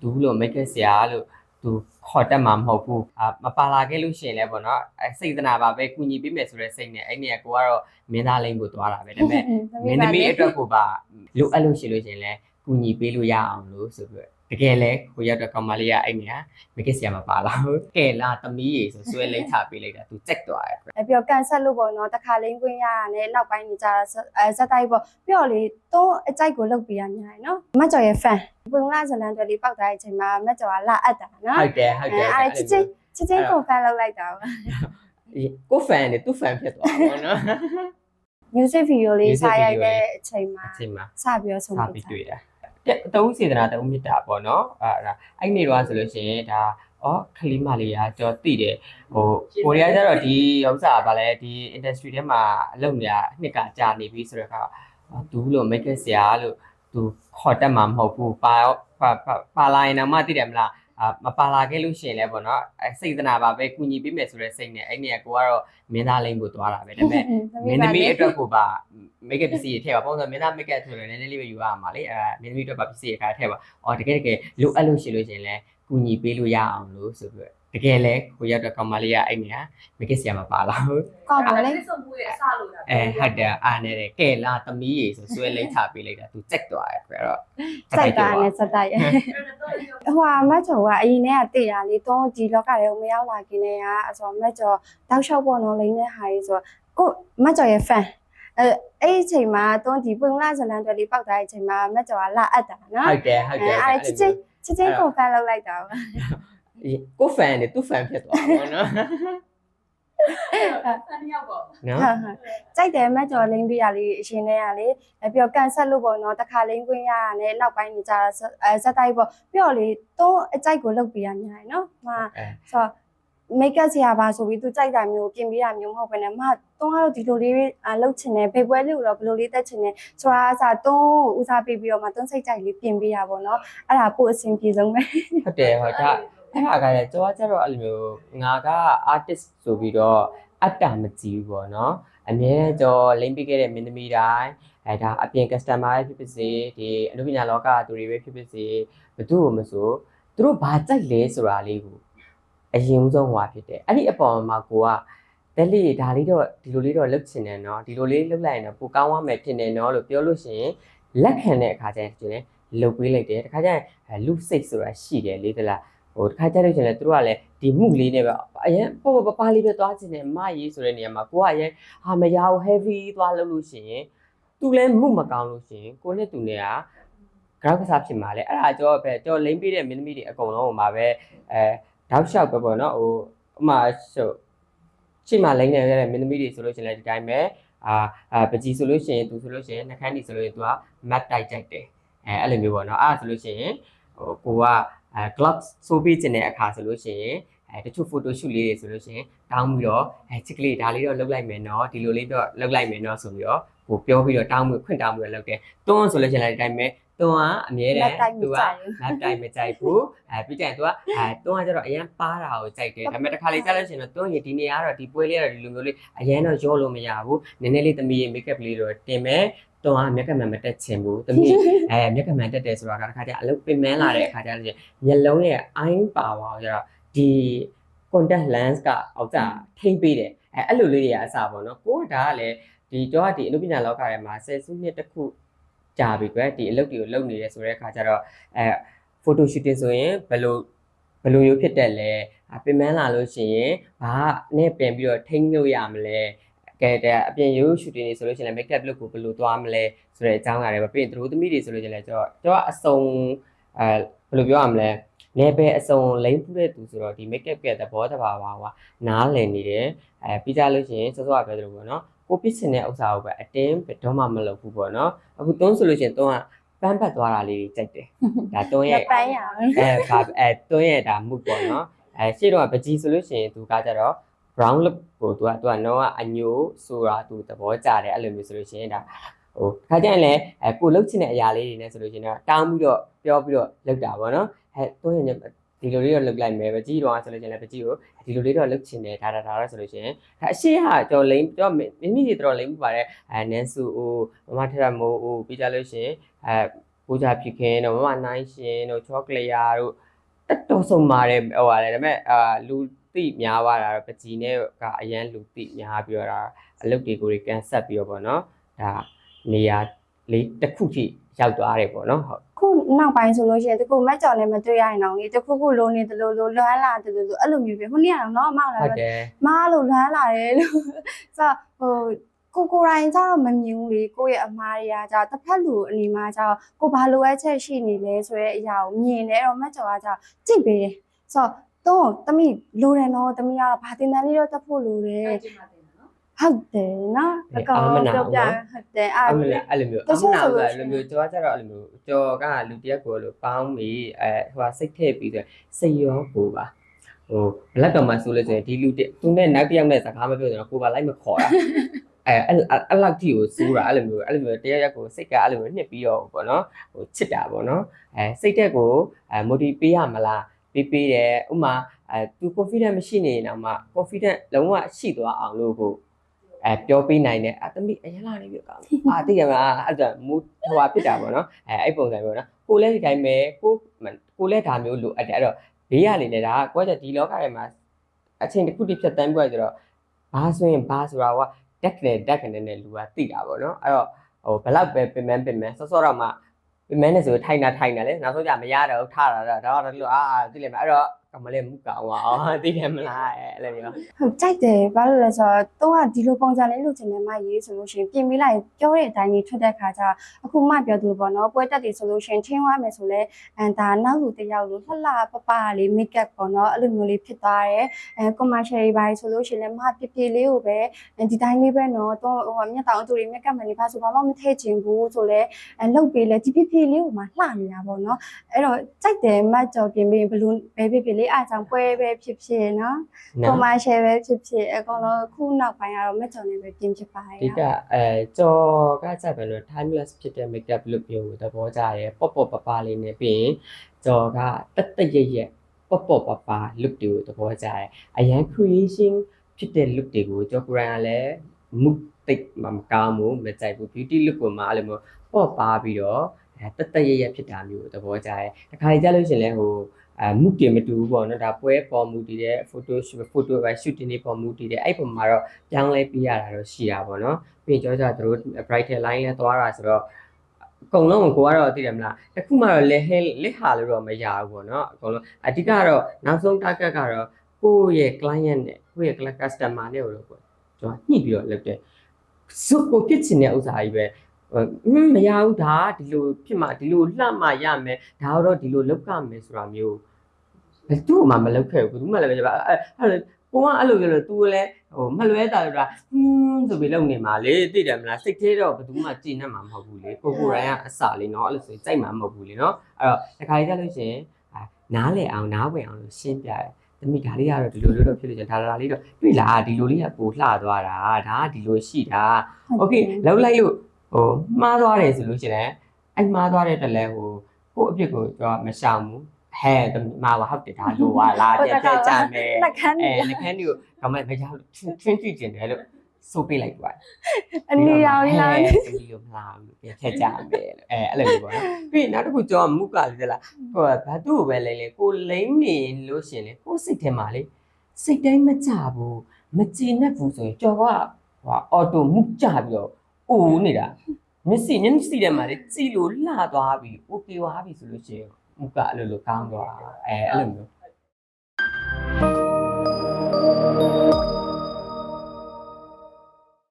သူလို့ make it ဆရာလို့သူခေါ်တတ်မှာမဟုတ်ဘူးအာမပါလာခဲ့လို့ရှိရင်လည်းပေါ့နော်အဲစိတ်သနာပါပဲကုညီပေးမယ်ဆိုတဲ့စိတ်နဲ့အဲ့နေကကိုကတော့မင်းသားလိမ့်ကိုသွားတာပဲဒါပေမဲ့မင်းသမီးအတွက်ကိုပါလိုအပ်လို့ရှိလို့ရှရင်လဲကူညီပေးလို့ရအောင်လို့ဆိုပြီး တော့တကယ်လဲကိုရောက်တော့ကောင်မလေးကအဲ့နေဟာမကစ်ဆရာမပါလာဘူးကဲလာသမီးရေဆိုဆွဲလိမ့်ချပေးလိုက်တာသူကြက်သွားတယ်အဲပြီးတော့ကန်ဆက်လို့ပေါ့နော်တခါလိမ့်ခွင့်ရရနဲ့နောက်ပိုင်းနေကြတာအဲဇက်တိုက်ပေါ့ပြီးတော့လေတုံးအကြိုက်ကိုလုတ်ပေးရများတယ်နော်မတ်ကျော်ရဲ့ fan ပုံလာဇလန်တွေလေးပောက်သွားတဲ့အချိန်မှာမတ်ကျော်ကလာအပ်တာနော်ဟုတ်တယ်ဟုတ်တယ်အဲချစ်ချင်းချစ်ချင်းကို fan လုပ်လိုက်တာပေါ့ကိုဖန်နဲ့သူ့ဖန်ဖြစ်သွားပါတော့နော် music video လေး music စားရိုက် video လေးတဲ့အချိန်မှာအချိန်မှာစပြီးတော့ဆုံးစဖြပြီးတ်တွေ့တာတဲ့တ အုပ်စေတနာတအုပ်မြတ်တာပေါ့နော်အဲ့ဒါအဲ့နေတော့ဆိုလို့ရှိရင်ဒါဩခလီမလေးကကြောသိတယ်ဟိုကိုရီးယားကျတော့ဒီဥစ္စာကဗာလဲဒီ industry ထဲမှာအလုပ်နေတာနှစ်ကကြာနေပြီဆိုတော့ကသူလို့ make it ဆရာလို့သူခေါ်တတ်မှာမဟုတ်ဘူးပါပါပါလာရင်တော့မသိတယ်မလား အာမပါလာခဲ့လို့ရှိရင်လည်းပေါ့နော်အဲစိတ်သနာပါပဲကုညီပေးမယ်ဆိုတဲ့စိတ်နဲ့အဲ့နေကကိုကတော့မင်းသားလိမ့်ကိုသွားတာပဲဒါပေမဲ့မင်းသမီးအတွက်ကိုပါ make up ပစ္စည်းတွေထည့်ပါပုံစံမင်းသား make up ဆိုရင်လည်းနည်းနည်းလေးပဲယူရမှာလေအဲမင်းသမီးအတွက်ပါပစ္စည်းတွေခါထည့်ပါအော်တကယ်တကယ်လိုအပ်လို့ရှိလို့ရှရင်လဲကူညီပေးလို့ရအောင်လို့ဆိုပြီး တကယ်လဲကိုရောက်တော့ကောင်မလေးကအဲ့နေဟာ make up ဆရာမပါလာဘူးကောက်ပါလေလက်ဆောင်မှုရဲ့အစလို့တာအဲဟုတ်တယ်အားနေတယ်ကဲလာသမီးရေဆိုဆွဲလိမ့်ချပေးလိုက်တာသူကြက်သွားတယ်ဆိုတော့စိုက်တာနဲ့စက်တိုက်ရဲ့ဟိုဟာမတ်ကျော်ကအရင်ကတည်တာလေတုံးဒီလောကထဲကိုမရောက်လာခင်တည်းကအဆိုမတ်ကျော်တောက်လျှောက်ပေါ်တော့လိမ့်တဲ့ဟာကြီးဆိုကိုမတ်ကျော်ရဲ့ fan အဲအဲ့ဒီအချိန်မှာတုံးဒီပုံလာဇလန်တွေလေးပောက်သွားတဲ့အချိန်မှာမတ်ကျော်ကလာအပ်တာနော်ဟုတ်တယ်ဟုတ်တယ်အဲချစ်ချင်းချစ်ချင်းကို fan လုပ်လိုက်တာပေါ့ ကိုဖန်နဲ့သူ့ဖန်ဖြစ်သွားပါတော့နော်ဆန်ရောက်ပေါ့နော်ဟုတ်ဟုတ်ကြိုက်တယ်မတ်ကျော်လိမ့်ပြရလေးအရှင်နဲ့ရလေအဲပြီးတော့ကန်ဆက်လို့ပေါ့နော်တခါလိမ့်ခွင့်ရရနဲ့နောက်ပိုင်းနေကြတာအဲဇက်တိုက်ပေါ့ပြီးတော့လေတုံးအကြိုက်ကိုလုတ်ပေးရများတယ်နော်မအဲဆိုတော့ make up ဆရာပါဆိုပြီးသူကြိုက်တာမျိုးပြင်ပေးတာမျိုးမဟုတ်ဘဲနဲ့မတုံးကတော့ဒီလိုလေးအလုပ်ချင်တယ်ဖေပွဲလေးကိုတော့ဘယ်လိုလေးတက်ချင်တယ်ဆိုတာအစားတုံးကိုဦးစားပေးပြီးတော့မှတုံးစိတ်ကြိုက်လေးပြင်ပေးရပါတော့အဲ့ဒါပို့အဆင်ပြေဆုံးပဲဟုတ်တယ်ဟုတ်ဒါ အဲ့ဒါကလည်းကြောကျတော့အဲ့လိုမျိုးငါက artist ဆိုပြီးတော့အတ္တမကြည့်ဘူးပေါ့နော်အမြဲတမ်းကြောလိမ့်ပေးခဲ့တဲ့မင်းသမီးတိုင်းအဲဒါအပြင် customer ပဲဖြစ်ဖြစ်စေဒီအနုပညာလောကသူတွေပဲဖြစ်ဖြစ်စေဘသူ့ကိုမဆိုသူတို့ဘာကြိုက်လဲဆိုတာလေးကိုအရင်ဦးဆုံးဟွာဖြစ်တယ်အဲ့ဒီအပေါ်မှာကိုကတက်လေးဒါလေးတော့ဒီလိုလေးတော့လုပ်ချင်တယ်နော်ဒီလိုလေးလုပ်လိုက်ရင်တော့ပိုကောင်းသွားမယ်ထင်တယ်နော်လို့ပြောလို့ရှိရင်လက်ခံတဲ့အခါကျရင်ကျရင်လုပ်ပေးလိုက်တယ်တခါကျရင်အဲလူစိတ်ဆိုတာရှိတယ်လေတလား ဟိုတစ်ခါကြလို့ရှင်လဲသူတို့ကလည်းဒီမှုလေးနဲ့ပဲအရင်ပေါ့ပေါ့ပပလေးပဲသွားချင်တယ်မရေးဆိုတဲ့နေရာမှာကိုကအရင်ဟာမရဘူး heavy သွားလို့လို့ရှိရင်သူလည်းမှုမကောင်းလို့ရှိရင်ကိုနဲ့သူနဲ့ကကြောက်ကစားဖြစ်မှာလေအဲ့ဒါကြောပဲကြောလိမ့်ပေးတဲ့မင်းသမီးတွေအကုန်လုံးဟိုမှာပဲအဲတောက်လျှောက်ပဲပေါ့နော်ဟိုဥမာရှုပ်ရှိမှလိမ့်နေရတဲ့မင်းသမီးတွေဆိုလို့ရှိရင်လည်းဒီတိုင်းပဲအာအာပကြီးဆိုလို့ရှိရင်သူဆိုလို့ရှိရင်နှခမ်းဒီဆိုလို့ရင်သူက map တိုက်ကြိုက်တယ်အဲအဲ့လိုမျိုးပေါ့နော်အဲ့ဒါဆိုလို့ရှိရင်ဟိုကိုက အဲ gloves ဆိုပေးခြင်းတဲ့အခါဆိုလို့ရှိရင်အဲတချို့ photo shoot လေးတွေဆိုလို့ရှိရင်တောင်းပြီးတော့အဲချစ်ကလေးဒါလေးတော့လုပ်လိုက်မယ်နော်ဒီလိုလေးတော့လုပ်လိုက်မယ်နော်ဆိုပြီးတော့ဟိုပြောပြီးတော့တောင်းပြီးခွင့်တောင်းပြီးတော့လုပ်တယ်တွန်းဆိုလို့ရှိရင်လည်းဒီတိုင်းပဲတွန်းကအမြဲတမ်းသူက map တိုင်းမကြိုက်ဘူးအဲပြီးကြရင်သူကအဲတွန်းကကျတော့အရင်ပါတာကိုကြိုက်တယ်ဒါပေမဲ့တစ်ခါလေးကြားလို့ရှိရင်တော့တွန်းရင်ဒီနေရာကတော့ဒီပွဲလေးကတော့ဒီလိုမျိုးလေးအရင်တော့ရောလို့မရဘူးနည်းနည်းလေးသမီးရဲ့ makeup လေးတော့တင်မယ် တွန်းကမျက်ကမှန်မတက်ချင်ဘူးသမီးအဲမျက်ကမှန်တက်တယ်ဆိုတာကတစ်ခါကျအလုပ်ပင်မန်းလာတဲ့အခါကျလို့ရှိရင်မျက်လုံးရဲ့ eye power ကိုကျတော့ဒီ contact lens ကအောက်ကျထိမ့်ပေးတယ်အဲအဲ့လိုလေးတွေကအစားပေါ့နော်ကိုကဒါကလည်းဒီတော့ဒီအနုပညာလောကထဲမှာဆယ်စုနှစ်တစ်ခုကြာပြီကွယ်ဒီအလုပ်တွေကိုလုပ်နေရဲဆိုတဲ့အခါကျတော့အဲ photo shooting ဆိုရင်ဘယ်လိုဘယ်လိုမျိုးဖြစ်တက်လဲအပင်မန်းလာလို့ရှိရင်ဘာနဲ့ပြန်ပြီးတော့ထိမ့်လို့ရမလဲ ကဲတဲ့အပြင်ရိုး shooting တွေဆိုလို့ရှိရင်လည်း make up look ကိုဘယ်လိုသွားမလဲဆိုတဲ့အကြောင်းအရာတွေပဲပြီးရင်သူတို့သမီးတွေဆိုလို့ကျင်လဲကျွန်တော်ကျွန်တော်အစုံအဲဘယ်လိုပြောရမလဲ level အစုံလိမ့်ဖူးတဲ့သူဆိုတော့ဒီ make up ရဲ့သဘောတဘာဝကနားလည်နေတယ်အဲပြီးကြလို့ရှိရင်စောစောကပြောသလိုပေါ့နော်ကိုပြစ်စင်တဲ့ဥစ္စာကိုပဲအတင်းဘယ်တော့မှမလုပ်ဘူးပေါ့နော်အခုတွန်းဆိုလို့ရှိရင်တွန်းကပန်းပတ်သွားတာလေးတွေကြိုက်တယ်ဒါတွန်းရရဲ့ပန်းရအောင်အဲဘာအဲတွန်းရဲ့ဒါမှုပေါ့နော်အဲရှေ့တော့ပကြီးဆိုလို့ရှိရင်သူကကြတော့ brown look ကိုသူကသူကတော့အညိုဆိုတာသူသဘောကျတယ်အဲ့လိုမျိုးဆိုလို့ရှိရင်ဒါဟိုခါကျရင်လည်းအဲကိုလှုပ်ချင်တဲ့အရာလေးတွေနဲ့ဆိုလို့ရှိရင်တော့တောင်းပြီးတော့ပြောပြီးတော့လှုပ်တာပေါ့နော်အဲတွန်းရင်ဒီလိုလေးတော့လှုပ်လိုက်မယ်ပကြီးတော့ဆိုလို့ရှိရင်လည်းပကြီးကိုဒီလိုလေးတော့လှုပ်ချင်တယ်ဒါဒါဒါတော့ဆိုလို့ရှိရင်ဒါအရှိဟာကျွန်တော်လိမ့်ကျွန်တော်မိမိတွေတော်လိမ့်မှုပါတယ်အဲနန်ဆူအိုမမထရမိုးအိုပြီးကြလို့ရှိရင်အဲကိုကြဖြစ်ခင်တို့မမနိုင်ရှင်တို့ချောကလေးယာတို့တက်တော်ဆုံးပါတယ်ဟိုပါလေဒါပေမဲ့အာလူ တိများသွားတာတော့ပကြီးနဲ့ကအရန်လူတိများပြီးတော့ဒါအလုပ်တွေကိုတွေကန်ဆက်ပြီးတော့ပေါ့နော်ဒါနေရာလေးတစ်ခုထိရောက်သွားတယ်ပေါ့နော်ဟုတ်ခုနောက်ပိုင်းဆိုလို့ရှိရင်တကူမက်ကြော်နဲ့မတွေ့ရရင်တော့လေတခုခုလုံးနေတလို့လို့လွမ်းလာတယ်လို့လို့အဲ့လိုမျိုးပဲခုနေ့ကတော့မဟုတ်လားဟုတ်တယ်မလို့လွမ်းလာတယ်လို့ဆိုတော့ဟိုကိုကိုတိုင်းကျတော့မမြင်ဘူးလေကိုယ့်ရဲ့အမားတွေကကျတော့တစ်ဖက်လူအနေမှာကျတော့ကိုဘာလိုအပ်ချက်ရှိနေလဲဆိုတဲ့အရာကိုမြင်တယ်တော့မက်ကြော်ကကျတော့ကြည့်ပေးတယ်ဆိုတော့ တော့တမိလိုတယ်နော်တမိကတော့ဘာတင်တန်းလေးတော့တက်ဖို့လိုတယ်ဟုတ်တယ်နော်အကောင်ပြောပြဟုတ်တယ်အဲ့အမလားအဲ့လိုမျိုးတအချို့မနာဆိုလို့အဲ့ရှိရင်လိုမျိုးကြောကြတော့အဲ့လိုမျိုးကြောကလူတစ်ယောက်ကိုလို့ပေါင်းပြီးအဲဟိုဟာစိတ်ထည့်ပြီးဆိုစိတ်ရောကိုပါဟိုဘလက်တော်မှာဆိုလို့ဆိုရင်ဒီလူတစ်သူနဲ့နောက်တစ်ယောက်နဲ့စကားမပြောတော့ကိုပါလိုက်မခေါ်တာအဲအဲ့အဲ့လောက်ထိကိုစူးတာအဲ့လိုမျိုးအဲ့လိုမျိုးတရားရက်ကိုစိတ်ကအဲ့လိုမျိုးနှစ်ပြီးတော့ပေါ့နော်ဟိုချစ်တာပေါ့နော်အဲစိတ်တက်ကိုအဲ motivate ပေးရမလား ပေးပေးတယ်ဥမာအဲသူ confident မရှိနေရင်တော့မှ confident လုံးဝရှိသွားအောင်လို့ကိုအဲပြောပေးနိုင်တယ်အသမီးအရင်လာနေပြီကောင်အာသိရမလားအဲ့ဒါမူဟိုဟာဖြစ်တာပေါ့နော်အဲအဲ့ပုံစံမျိုးနော်ကိုလည်းဒီတိုင်းပဲကိုကိုလည်းဒါမျိုးလိုအပ်တယ်အဲ့တော့ဘေးရနေလေဒါကိုကဒီလောကထဲမှာအချိန်တစ်ခုတည်းဖြတ်တန်းပြရဆိုတော့ဘာဆိုရင်ဘာဆိုတာကတက်တယ်တက်တယ်နဲ့လူကသိတာပေါ့နော်အဲ့တော့ဟိုဘလောက်ပဲပင်မပင်မစောစောတော့မှ ပင်မနဲ့ဆိုထိုင်တာထိုင်တာလေနောက်ဆုံးကြမရတော့ဘူးထတာတော့ဒါတော့ဒီလိုအာသိလိမ့်မယ်အဲ့တော့ ကမလေးမူကောင်ပါအော်သိတယ်မလားအဲ့လိုမျိုးဟုတ်ကြိုက်တယ်ဘာလို့လဲဆိုတော့တော့ကဒီလိုပုံစံလေးလုပ်ချင်တယ်မရေးဆိုလို့ရှိရင်ပြင်ပေးလိုက်ပြောတဲ့အတိုင်းကြီးထွက်တဲ့ခါကျအခုမှပြောသလိုပေါ့နော်ပွဲတက်တွေဆိုလို့ရှိရင်ချင်းဝါမယ်ဆိုလဲအန်ဒါနောက်လူတစ်ယောက်လိုလှလှပပလေး make up ပေါ့နော်အဲ့လိုမျိုးလေးဖြစ်သွားတယ်အဲ commercial တွေပါဆိုလို့ရှိရင်လည်းမပြပြလေးကိုပဲဒီတိုင်းလေးပဲနော်တော့ဟိုမျက်တောင်အတူတွေ make up မနေပါဆိုဘာမှမထည့်ချင်ဘူးဆိုလဲအဲလုပ်ပေးလဲဒီပြပြလေးကိုမှလှနေတာပေါ့နော်အဲ့တော့ကြိုက်တယ်မတ်ကြော်ပြင်ပေးဘလူးပဲပြပြလေးအားကြောင့်ပွဲပဲဖြစ်ဖြစ်နော်နော် commercial ပဲဖြစ်ဖြစ်အကောင်လုံးခုနောက်ပိုင်းကတော့မက်ကြော်နေပဲပြင်ဖြစ်ပါတယ်ဒီကအဲကြော်ကစပ်ပဲလို့ timeless ဖြစ်တဲ့ makeup look မျိုးကိုသဘောကျတယ်ပေါ့ပေါ့ပပလေးနဲ့ပြီးရင်ကြော်ကတက်တက်ရရက်ပေါ့ပေါ့ပပ look တွေကိုသဘောကျတယ်အရန် creation ဖြစ်တဲ့ look တွေကိုကြော်ကိုရန်ကလည်းမှုတိတ်မမကောင်းဘူးမကြိုက်ဘူး beauty look ကိုမှအဲ့လိုမျိုးပေါ့ပါပြီးတော့အဲတက်တက်ရရက်ဖြစ်တာမျိုးကိုသဘောကျတယ်တခါကြလို့ရှရင်လဲဟို အဲမှုတင်မတူဘူးပေါ့နော်ဒါပွဲပေါ်မူတည်တဲ့ photo photo ပဲ shooting တွေပေါ်မူတည်တဲ့အဲ့ပုံမှာတော့ပြောင်းလဲပြရတာတော့ရှိတာပေါ့နော်ပြီးကြောကြသူတို့ brighter line လဲသွားတာဆိုတော့အကုန်လုံးကိုကတော့သိတယ်မလားတစ်ခုမှတော့လက်ဟဲလက်ဟာလို့တော့မရဘူးပေါ့နော်အကုန်လုံးအဓိကတော့နောက်ဆုံး target ကတော့ကိုယ့်ရဲ့ client နဲ့ကိုယ့်ရဲ့ customer နဲ့ကိုတော့ကိုကျွန်တော်ညှိပြီးတော့လုပ်တယ်စုကိုဖြစ်ချင်တဲ့ဥစ္စာကြီးပဲဟွန်း မရဘူးဒါဒီလိုဖြစ်မှဒီလိုလှမှရမယ်ဒါတော့ဒီလိုလုပ်ရမယ်ဆိုတာမျိုးဘယ်သူမှမလုပ်ခဲ့ဘူးဘယ်သူမှလည်းမလုပ်အဲ့အဲ့လိုကိုကအဲ့လိုပြောလို့ तू လည်းဟိုမလွဲတာလို့တာဟွန်းဆိုပြီးလုပ်နေမှာလေသိတယ်မလားစိတ်သေးတော့ဘယ်သူမှကြည်နေမှာမဟုတ်ဘူးလေကိုကိုရိုင်းကအစလေးเนาะအဲ့လိုဆိုရင်ကြိုက်မှာမဟုတ်ဘူးလေเนาะအဲ့တော့တခါကြီးတက်လို့ရှိရင်အာနားလေအောင်နားဝင်အောင်လို့ရှင်းပြတယ်သမီးဒါလေးကတော့ဒီလိုလိုတော့ဖြစ်လို့ရှင်ဒါဒါလေးတော့တွေ့လားဒီလိုလေးကပိုလှသွားတာဒါကဒီလိုရှိတာโอเคလောက်လိုက်လို့ ဟိုမှားသွားတယ်ဆိုလို့ရှိရင်အဲ့မှားသွားတဲ့တက်လဲဟိုကို့အပြစ်ကိုကျွန်တော်မရှောင်ဘူးဟဲ့တမမာဟုတ်တယ်ဒါလိုပါလားတက်တက်ကြမယ်နှက်ခမ်းအဲနေနှခမ်းတွေကိုကမမကြောက်ထွင်းကြည့်ကျင်တယ်လို့ဆိုပေးလိုက်သွားအနီရောင်လာအဲတမီလိုမလားဘူးပြန်ထက်ကြမယ်လို့အဲအဲ့လိုမျိုးပေါ့နော်ပြီးရင်နောက်တစ်ခုကြောမူကလေးသလားဟိုဘာသူ့ကိုပဲလိမ့်လေကိုလိမ့်နေလို့ရှင်လေကိုစိတ်ထဲမှာလေစိတ်တိုင်းမကြဘူးမကြည်နဲ့ဘူးဆိုရင်ကြောကဟိုအော်တိုမူကြပြီးတော့ အိုးနေတာမျက်စိမျက်စိထဲမှာလေကြည်လို့လှသွားပြီးအိုကေသွားပြီဆိုလို့ရှိရင်မူကအဲ့လိုလိုကောင်းသွားအဲအဲ့လိုမျိုး